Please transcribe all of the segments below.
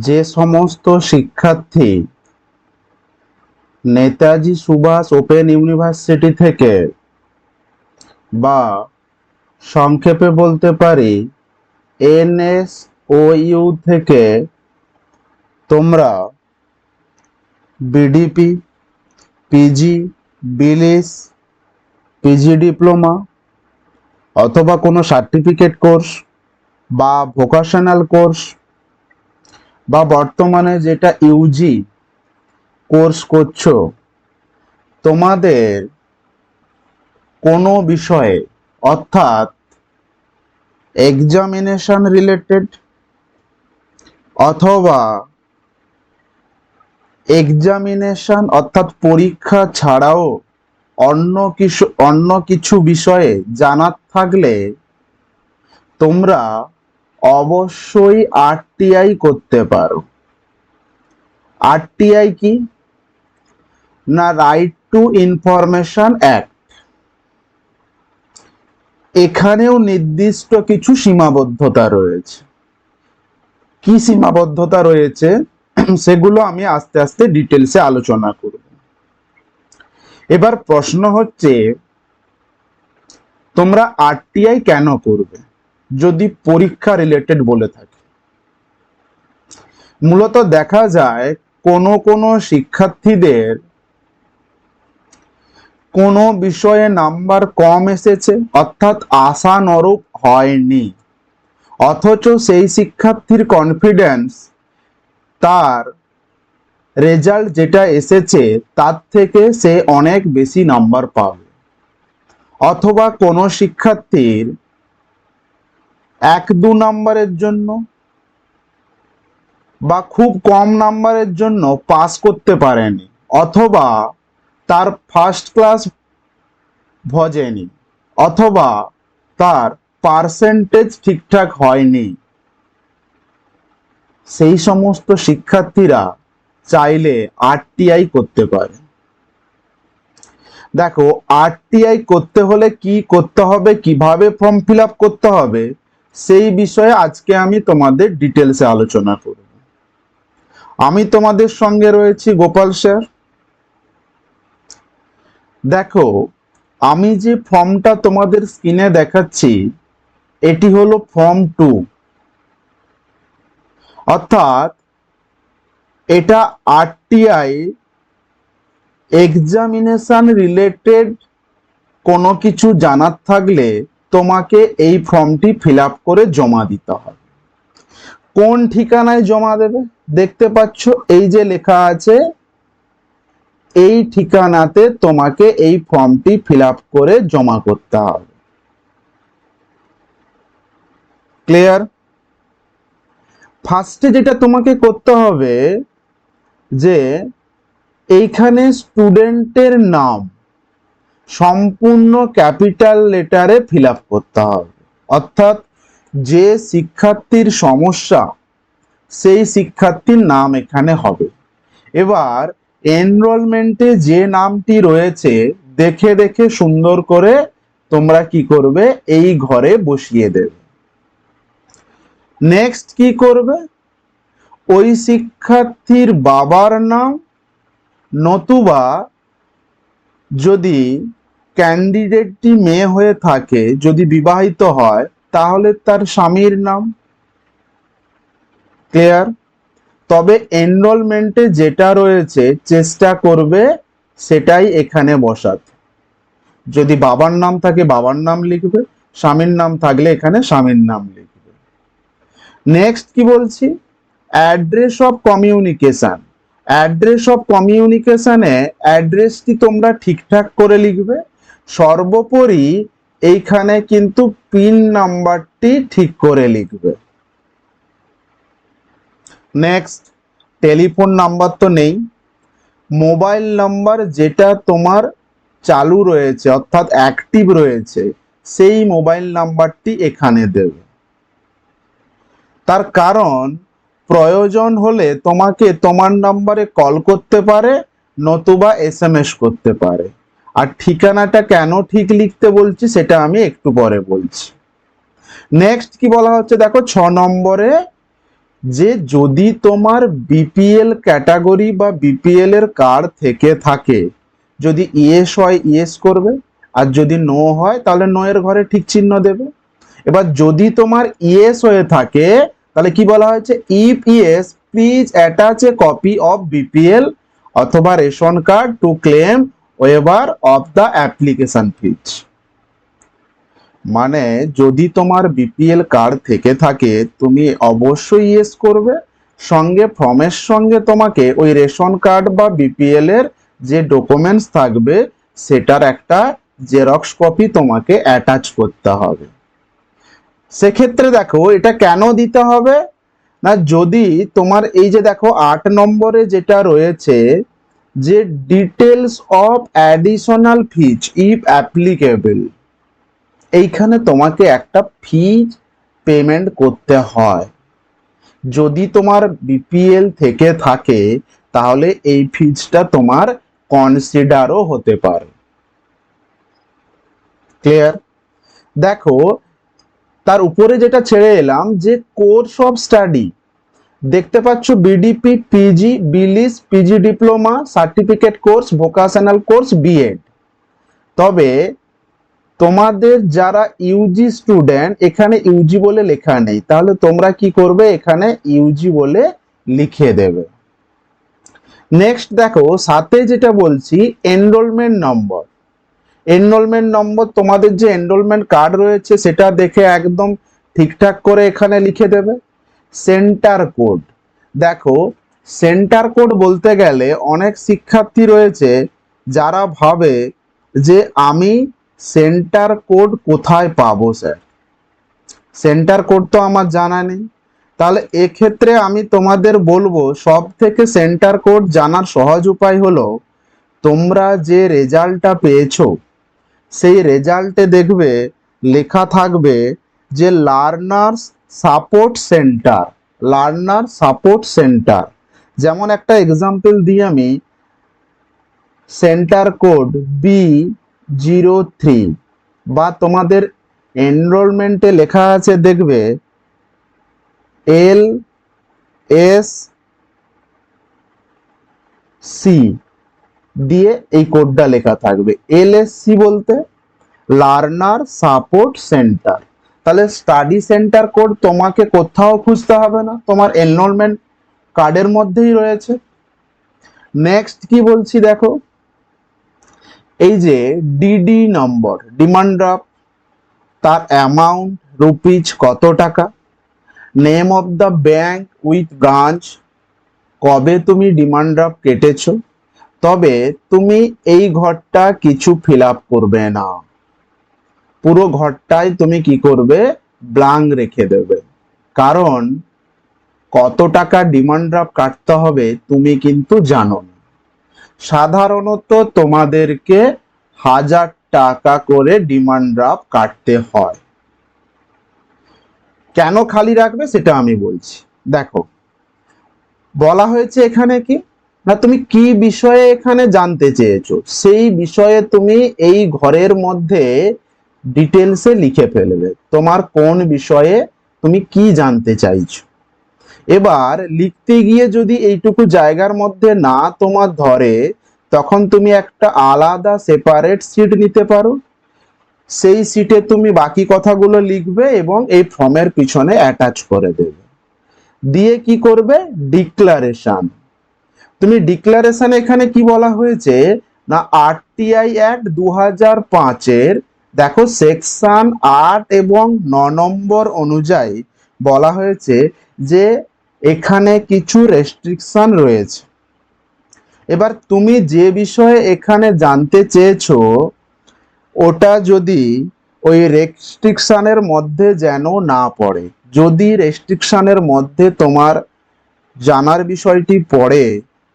যে সমস্ত শিক্ষার্থী নেতাজি সুভাষ ওপেন ইউনিভার্সিটি থেকে বা সংক্ষেপে বলতে পারি, এনএসওইউ থেকে তোমরা BDP, PG, BLIS, PG diploma অথবা কোনো সার্টিফিকেট কোর্স বা ভোকেশনাল কোর্স বা বর্তমানে যেটা ইউজি কোর্স করছ, তোমাদের কোনো বিষয়ে, অর্থাৎ এক্সামিনেশন রিলেটেড অথবা এক্সামিনেশন অর্থাৎ পরীক্ষা ছাড়াও অন্য কিছু অন্য কিছু বিষয়ে জানার থাকলে তোমরা অবশ্যই আরটিআই করতে পারো। আরটিআই কি? না রাইট টু ইনফরমেশন অ্যাক্ট এখানেও নির্দিষ্ট কিছু সীমাবদ্ধতা রয়েছে। কি সীমাবদ্ধতা রয়েছে? সেগুলো আমি আস্তে আস্তে ডিটেলসে আলোচনা করব। এবার প্রশ্ন হচ্ছে, তোমরা আরটিআই কেন করবে? যদি পরীক্ষা রিলেটেড বলে থাকে। মূলত দেখা যায় কোন কোন শিক্ষার্থীদের কোনো বিষয়ে নাম্বার কম এসেছে, অর্থাৎ আশানুরূপ হয়নি। অথচ সেই শিক্ষার্থীর কনফিডেন্স তার রেজাল্ট যেটা এসেছে, তার থেকে সে অনেক বেশি নাম্বার পাবে। অথবা কোনো শিক্ষার্থীর এক দু নাম্বারের জন্য বা খুব কম নাম্বারের জন্য পাস করতে পারেনি, অথবা তার ফার্স্ট ক্লাস ভজেনি, অথবা তার পার্সেন্টেজ ঠিকঠাক হয়নি। সেই সমস্ত শিক্ষার্থীরা চাইলে আরটিআই করতে পারে। দেখো আরটিআই করতে হলে কি করতে হবে, কীভাবে ফর্ম ফিল আপ করতে হবে সেই বিষয়ে আজকে আমি তোমাদের ডিটেলসে আলোচনা করব। আমি তোমাদের সঙ্গে রয়েছি গোপাল স্যার। দেখো, আমি যে ফর্মটা তোমাদের স্ক্রিনে দেখাচ্ছি, এটি হলো ফর্ম টু। অর্থাৎ, এটা আরটিআই এক্সামিনেশন রিলেটেড কোনো কিছু জানার থাকলে তোমাকে এই ফর্মটি ফিল করে জমা দিতে হবে কোন ঠিকানায় জমা দেবে? দেখতে পাচ্ছ, এই যে লেখা আছে, এই ঠিকানাতে তোমাকে এই ফর্মটি ফিল করে জমা করতে হবে। ক্লিয়ার? ফার্স্টে যেটা তোমাকে করতে হবে, যে এইখানে স্টুডেন্টের নাম সম্পূর্ণ ক্যাপিটাল লেটারে ফিল করতে হবে। অর্থাৎ যে শিক্ষার্থীর সমস্যা, সেই শিক্ষার্থীর নাম এখানে হবে। এবার এনরোলমেন্টে যে নামটি রয়েছে, দেখে দেখে সুন্দর করে তোমরা কি করবে, এই ঘরে বসিয়ে দেবে। নেক্সট কি করবে? ওই শিক্ষার্থীর বাবার নাম নতুবা যদি ক্যান্ডিডেটটি মেয়ে হয়ে থাকে, যদি বিবাহিত হয়, তাহলে তার স্বামীর নাম? ক্লিয়ার তবে এনরোলমেন্টে যেটা রয়েছে, চেষ্টা করবে সেটাই এখানে বসাতে। যদি বাবার নাম থাকে, বাবার নাম লিখবে, স্বামীর নাম থাকলে এখানে স্বামীর নাম লিখবে। নেক্সট কি বলছি? Address of communication address of কমিউনিকেশনে অ্যাড্রেসটি তোমরা ঠিকঠাক করে লিখবে। সর্বোপরি এইখানে কিন্তু পিন নাম্বারটি ঠিক করে লিখবে। নেক্সট টেলিফোন নাম্বার তো নেই। মোবাইল নাম্বার যেটা তোমার চালু রয়েছে, অর্থাৎ অ্যাক্টিভ রয়েছে, সেই মোবাইল নাম্বারটি এখানে দেবে। তার কারণ, প্রয়োজন হলে তোমাকে তোমার নাম্বারে কল করতে পারে, নতুবা এস করতে পারে। আর ঠিকানাটা কেন ঠিক লিখতে বলছি সেটা আমি একটু পরে বলছি। নেক্সট কি বলা হচ্ছে দেখো, ছ নম্বরে যে যদি তোমার বিপিএল ক্যাটাগরি বা বিপিএল এর কার্ড থেকে থাকে, যদি ইয়েস হয় ইয়েস করবে, আর যদি নো হয়, তাহলে নো এর ঘরে ঠিক চিহ্ন দেবে। এবার যদি তোমার ইয়েস হয়ে থাকে, তাহলে কি বলা হয়েছে? If yes please attach a copy of BPL অথবা ration card to claim waiver of the application fees মানে যদি তোমার বিপিএল কার্ড থেকে থাকে, তুমি অবশ্যই ইয়েস করবে। সঙ্গে ফর্মের সঙ্গে তোমাকে ওই রেশন কার্ড বা বিপিএল এর যে ডকুমেন্টস থাকবে, সেটার একটা জেরক্স কপি তোমাকে অ্যাটাচ করতে হবে। সেক্ষেত্রে দেখো, এটা কেন দিতে হবে? না, যদি তোমার এই যে দেখো, আট নম্বরে যেটা রয়েছে যে details of additional fees if applicable এইখানে তোমাকে একটা ফিজ পেমেন্ট করতে হয়। যদি তোমার বিপিএল থেকে থাকে, তাহলে এই ফিজটা তোমার কনসিডারও হতে পারে। ক্লিয়ার দেখো, তার উপরে যেটা ছেড়ে এলাম যে কোর্স অফ স্টাডি দেখতে পাচ্ছ BDP PG BLIS PG diploma certificate course vocational course BEd তবে তোমাদের যারা ইউজি স্টুডেন্ট এখানে ইউজি বলে লেখা নেই। তাহলে তোমরা কি করবে? এখানে ইউজি বলে লিখে দেবে। নেক্সট দেখো, সাথে যেটা বলছি এনরোলমেন্ট নম্বর এনরোলমেন্ট নম্বর তোমাদের যে এনরোলমেন্ট কার্ড রয়েছে, সেটা দেখে একদম ঠিকঠাক করে এখানে লিখে দেবে। Centre code. দেখো, সেন্টার কোড বলতে গেলে অনেক শিক্ষার্থী রয়েছে যারা ভাবে যে আমি সেন্টার কোড কোথায় পাবো, স্যার। সেন্টার কোড তো আমার জানা নেই। তাহলে এক্ষেত্রে আমি তোমাদের বলব সব থেকে সেন্টার কোড জানার সহজ উপায় হলো, তোমরা যে রেজাল্টটা পেয়েছ, সেই রেজাল্টে দেখবে, লেখা থাকবে যে learners support centre, learner support centre. যেমন একটা এক্সাম্পল দিই আমি, centre code B zero three বা তোমাদের এনরোলমেন্টে লেখা আছে দেখবে এল এস সি দিয়ে এই কোডটা লেখা থাকবে। এলএসসি বলতে লার্নার সাপোর্ট সেন্টার। তাহলে স্টাডি সেন্টার কোড তোমাকে কোথাও খুঁজতে হবে না। তোমার এনরোলমেন্ট কার্ডের মধ্যেই রয়েছে। নেক্সট কি বলছি দেখো? এই যে ডিডি নম্বর ডিমান্ড ড্রাফট তার অ্যামাউন্ট রুপিজ কত টাকা name of the bank with branch কবে তুমি ডিমান্ড ড্রাফট কেটেছো, তবে তুমি এই ঘরটা কিছু ফিল করবে না। পুরো ঘরটাই তুমি কি করবে? ব্লাঙ্ক রেখে দেবে। কারণ কত টাকা ডিমান্ড ড্রাফট কাটতে হবে তুমি কিন্তু জানো না। সাধারণত তোমাদেরকে হাজার টাকা করে ডিমান্ড ড্রাফট কাটতে হয়। কেন খালি রাখবে সেটা আমি বলছি। দেখো, বলা হয়েছে এখানে কি? না, তুমি কি বিষয়ে এখানে জানতে চেয়েছো? সেই বিষয়ে তুমি এই ঘরের মধ্যে ডিটেলসে লিখে ফেলবে। তোমার কোন বিষয়ে তুমি কি জানতে চাইছো? এবার লিখতে গিয়ে যদি এইটুকু জায়গার মধ্যে না তোমার ধরে, তখন তুমি একটা আলাদা সেপারেট সিট নিতে পারো। সেই সিটে তুমি বাকি কথাগুলো লিখবে এবং এই ফর্মের পিছনে অ্যাটাচ করে দেবে। দিয়ে কি করবে? ডিক্লারেশন তুমি ডিক্লারেশন এখানে কি বলা হয়েছে? না আরটিআই অ্যাক্ট দু হাজার পাঁচের দেখো সেকশন আট এবং ন নম্বর অনুযায়ী বলা হয়েছে যে এখানে কিছু রেস্ট্রিকশন রয়েছে। এবার তুমি যে বিষয়ে এখানে জানতে চেয়েছো, ওটা যদি ওই রেস্ট্রিকশনের মধ্যে যেন না পড়ে, যদি রেস্ট্রিকশনের মধ্যে তোমার জানার বিষয়টি পড়ে,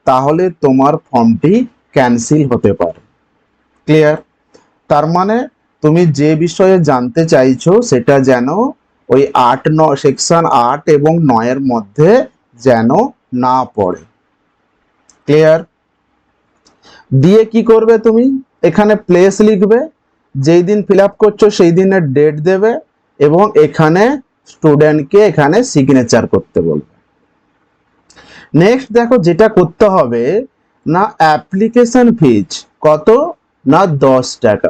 তাহলে তোমার ফর্মটি ক্যান্সেল হতে পারে। ক্লিয়ার তার মানে তুমি যে বিষয়ে জানতে চাইছো সেটা যেন ওই আট ন সেকশন আট এবং নয়ের মধ্যে যেন না পড়ে। ক্লিয়ার দিয়ে কি করবে তুমি? এখানে প্লেস লিখবে, যেই দিন ফিল আপ করছ সেই দিনের ডেট দেবে এবং এখানে স্টুডেন্টকে এখানে সিগনেচার করতে বলবে। নেক্সট দেখো যেটা করতে হবে, না অ্যাপ্লিকেশন ফিজ কত, না দশ টাকা।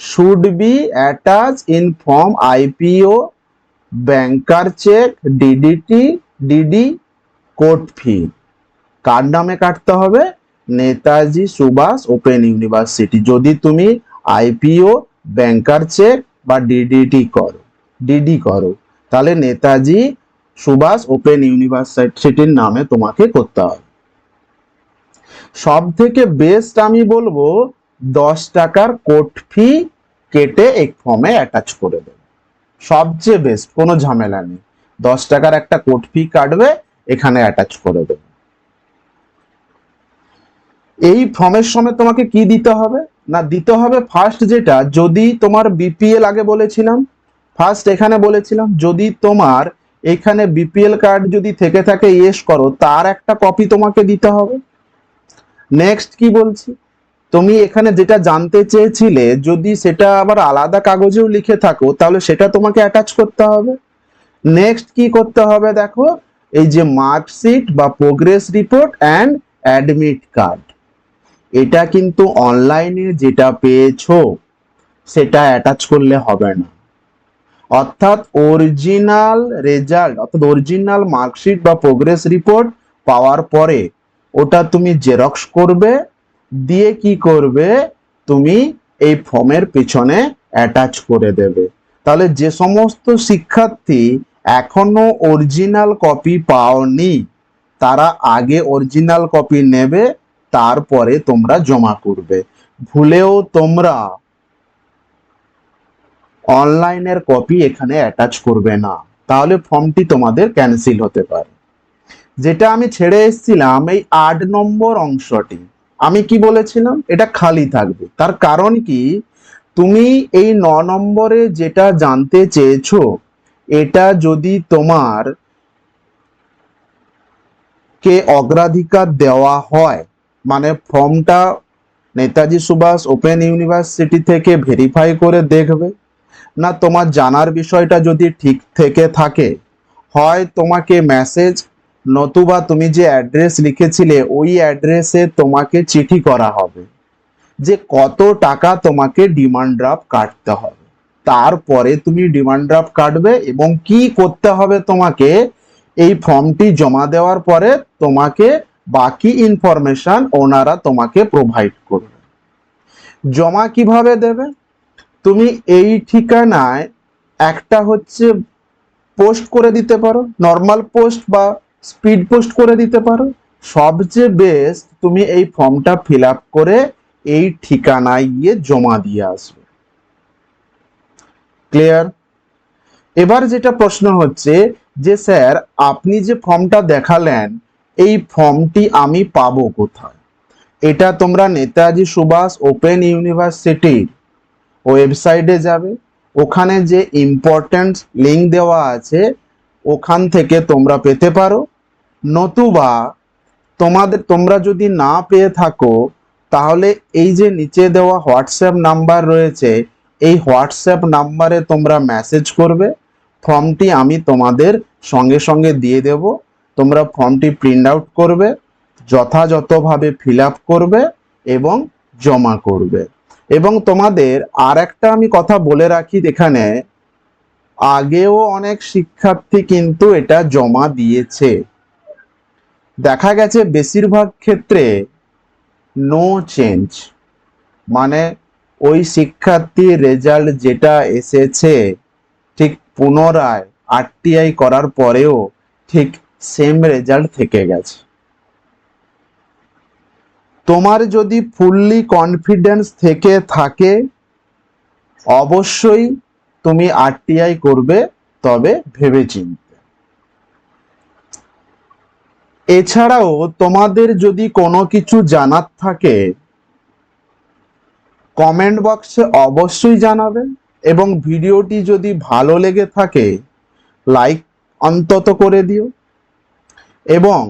Should be attach in form IPO banker cheque DDT DD court fee কার নামে কাটতে হবে? Netaji Subhash open university. যদি তুমি আইপিও ব্যাংকার চেক বা ডিডিটি করো ডিডি করো, তাহলে নেতাজি সুভাষ ওপেন ইউনিভার্সিটির নামে তোমাকে করতে হবে। সব থেকে বেস্ট আমি বলব দশ টাকার কোর্ট ফি কেটে এক ফর্মে অ্যাটাচ করে দেবে। সবচেয়ে বেস্ট কোনো ঝামেলা নেই। দশ টাকার একটা কোর্ট ফি কাটবে, এখানে অ্যাটাচ করে দেবে। এই ফর্মের সময় তোমাকে কি দিতে হবে? না, দিতে হবে ফার্স্ট যেটা, যদি তোমার বিপিএল আগে বলেছিলাম ফার্স্ট এখানে বলেছিলাম, যদি তোমার এখানে বিপিএল কার্ড যদি থেকে থাকে ইয়েস করো, তার একটা কপি তোমাকে দিতে হবে। নেক্সট কি বলছি? তুমি এখানে যেটা জানতে চেয়েছিলে, যদি সেটা আবার আলাদা কাগজেও লিখে থাকো, তাহলে সেটা তোমাকে অ্যাটাচ করতে হবে। নেক্সট কি করতে হবে দেখো, এই যে মার্কশিট বা progress report and admit card এটা কিন্তু অনলাইনে যেটা পেয়েছ, সেটা অ্যাটাচ করলে হবে না। অর্থাৎ অরিজিনাল রেজাল্ট অর্থাৎ অরিজিনাল মার্কশিট বা প্রোগ্রেস রিপোর্ট পাওয়ার পরে, ওটা তুমি জেরক্স করবে দিয়ে কি করবে? তুমি এই ফর্মের পিছনে অ্যাটাচ করে দেবে। তাহলে যে সমস্ত শিক্ষার্থী এখনও অরিজিনাল কপি পাওনি, তারা আগে অরিজিনাল কপি নেবে, তারপরে তোমরা জমা করবে। ভুলেও তোমরা অনলাইনের কপি এখানে অ্যাটাচ করবে না। তাহলে ফর্মটি তোমাদের ক্যান্সেল হতে পারে। যেটা আমি ছেড়ে এসেছিলাম, এই আট নম্বর অংশটি। আমি কি বলেছিলাম? এটা খালি থাকবে। তার কারণ কি? তুমি এই ন নম্বরে যেটা জানতে চেয়েছো, এটা যদি তোমার কে অগ্রাধিকার দেওয়া হয় মানে ফর্মটা নেতাজি সুভাষ ওপেন ইউনিভার্সিটি থেকে ভেরিফাই করে দেখবে। না, তোমার জানার বিষয়টা যদি ঠিক থেকে থাকে, হয় তোমাকে মেসেজ নতুবা তুমি যে অ্যাড্রেস লিখেছিলে, ওই অ্যাড্রেসে তোমাকে চিঠি করা হবে। যে কত টাকা তোমাকে ডিমান্ড ড্রাফট কাটতে হবে। তারপরে তুমি ডিমান্ড ড্রাফট কাটবে এবং কি করতে হবে তোমাকে, এই ফর্মটি জমা দেওয়ার পরে তোমাকে বাকি ইনফরমেশন ওনারা তোমাকে প্রোভাইড করবে। জমা কীভাবে দেবে? তুমি এই ঠিকানায় একটা হচ্ছে পোস্ট করে দিতে পারো। নর্মাল পোস্ট বা স্পিড পোস্ট করে দিতে পারো। সবচেয়ে বেস্ট তুমি এই ফর্মটা ফিল আপ করে এই ঠিকানায় গিয়ে জমা দিয়ে আসবে। ক্লিয়ার এবার যেটা প্রশ্ন হচ্ছে যে, স্যার, আপনি যে ফর্মটা দেখালেন, এই ফর্মটি আমি পাবো কোথায়? এটা তোমরা নেতাজি সুভাষ ওপেন ইউনিভার্সিটির ওয়েবসাইটে যাবে। ওখানে যে ইম্পর্ট্যান্ট লিঙ্ক দেওয়া আছে, ওখান থেকে তোমরা পেতে পারো। নতুবা তোমাদের, তোমরা যদি না পেয়ে থাকো, তাহলে এই যে নিচে দেওয়া হোয়াটসঅ্যাপ নাম্বার রয়েছে, এই হোয়াটসঅ্যাপ নাম্বারে তোমরা মেসেজ করবে। ফর্মটি আমি তোমাদের সঙ্গে সঙ্গে দিয়ে দেব। তোমরা ফর্মটি প্রিন্ট আউট করবে, যথাযথভাবে ফিল আপ করবে এবং জমা করবে। এবং তোমাদের আর একটা আমি কথা বলে রাখি এখানে, আগেও অনেক শিক্ষার্থী কিন্তু এটা জমা দিয়েছে। দেখা গেছে বেশিরভাগ ক্ষেত্রে নো চেঞ্জ মানে ওই শিক্ষার্থীর রেজাল্ট যেটা এসেছে ঠিক পুনরায় আরটিআই করার পরেও ঠিক সেম রেজাল্ট থেকে গেছে। তোমার যদি ফুললি কনফিডেন্স থেকে থাকে, অবশ্যই তুমি আরটিআই করবে, তবে ভেবেচিন্তে। এছাড়াও তোমাদের যদি কোনো কিছু জানার থাকে কমেন্ট বক্সে অবশ্যই জানাবে এবং ভিডিওটি যদি ভালো লেগে থাকে লাইক অন্তত করে দিও এবং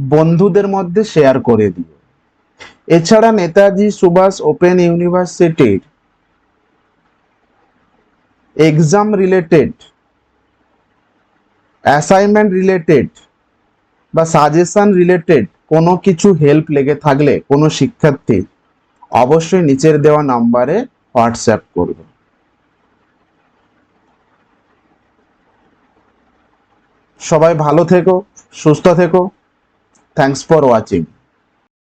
বন্ধুদের মধ্যে শেয়ার করে দিও। এছাড়া নেতাজি সুভাষ ওপেন ইউনিভার্সিটির এক্সাম রিলেটেড অ্যাসাইনমেন্ট রিলেটেড বা সাজেশন রিলেটেড কোনো কিছু হেল্প লেগে থাকলে কোনো শিক্ষার্থী অবশ্যই নিচের দেওয়া নাম্বারে হোয়াটসঅ্যাপ করবে। সবাই ভালো থেকো, সুস্থ থেকো। Thanks for watching